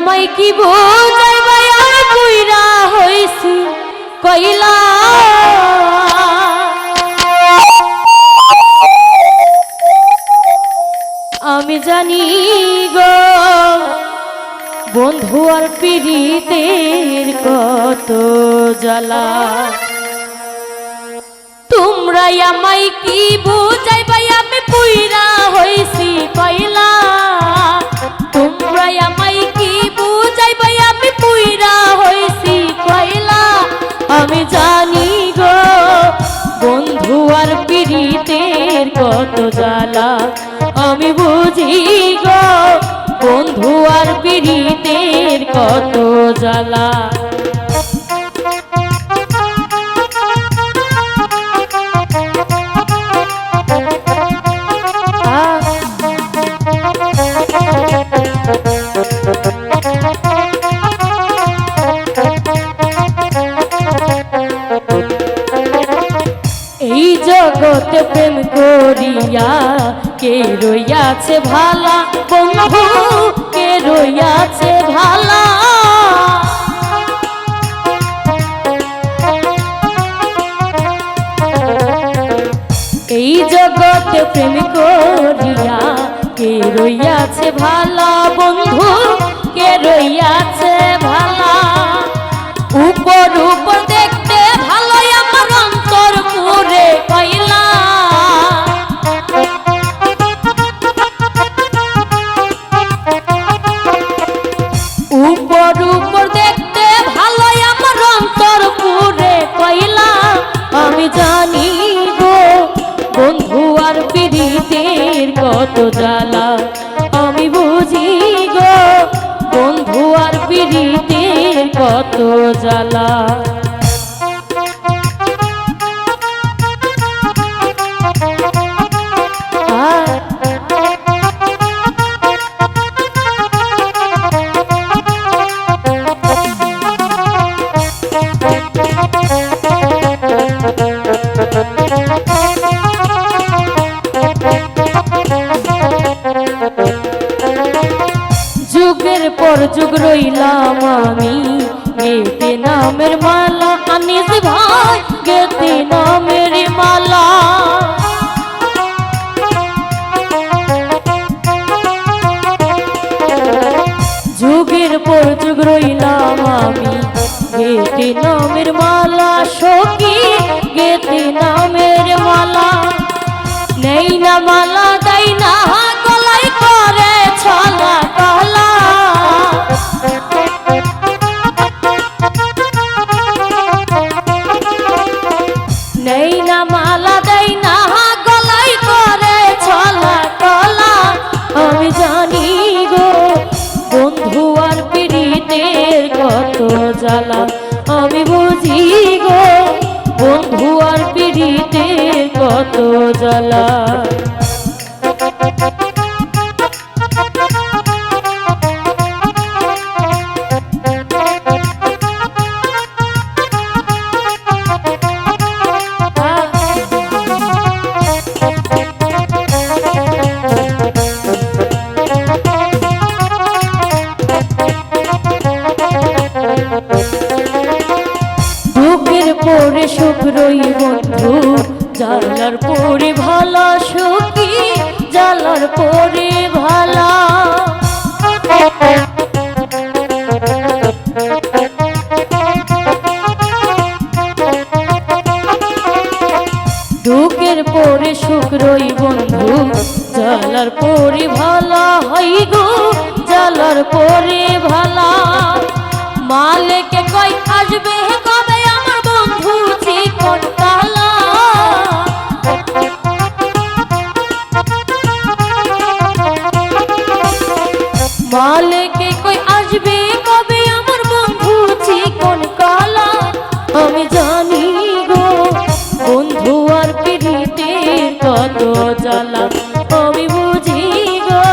আমায় কি বুঝাইবা আমি পুইরা হইছি? কইলা। আমি জানি গো, বন্ধু আর পীড়িতের কত জ্বালা। তোমরা আমায় কি বুঝাইবাই আমি পুইরা হইছি, কইলা। তোমরা আমায় গো। বন্ধু আর পীড়িতের কত জ্বালা। জগতে প্রেম করিয়া কে রইয়াছে ভালা? বন্ধু কে রইয়াছে ভালা? এই জগতে প্রেম করিয়া কে রইয়াছে ভালা? বন্ধু, কে রইয়াছে উপর উপর দেখতে ভালোই আমার অন্তর পুরে কইলা, আমি জানি গো, বন্ধু আর পীড়িতের কত জ্বালা। আমি বুঝি গো, বন্ধু আর পীড়িতের কত জ্বালা। যুগের পর যুগ রইলাম আমি। গেতে নামের মালা আনিস ভাই গেতে নামের মালা। যুগের পর যুগ রইলাম আমি। গেতে নামের মালা সখী গেতে নামের মালা। নেই না মালা কত জ্বালা। সুখ বন্ধু জ্বালার পরে ভালা সুখী জ্বালার পরে ভালা। দুঃখের পরে সুখ রই বন্ধু জ্বালার পরে ভালা হই গো জ্বালার পরে ভালা। মালেকে কই আসবে জানি গো, বন্ধু আর পীড়িতের কত জ্বালা। আমি বুঝি গো,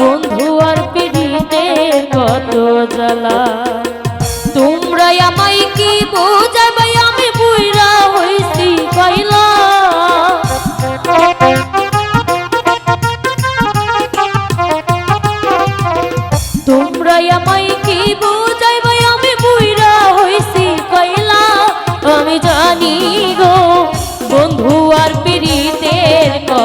বন্ধু আর পীড়িতের কত জ্বালা। তোমরা আমায় কি বুঝাবে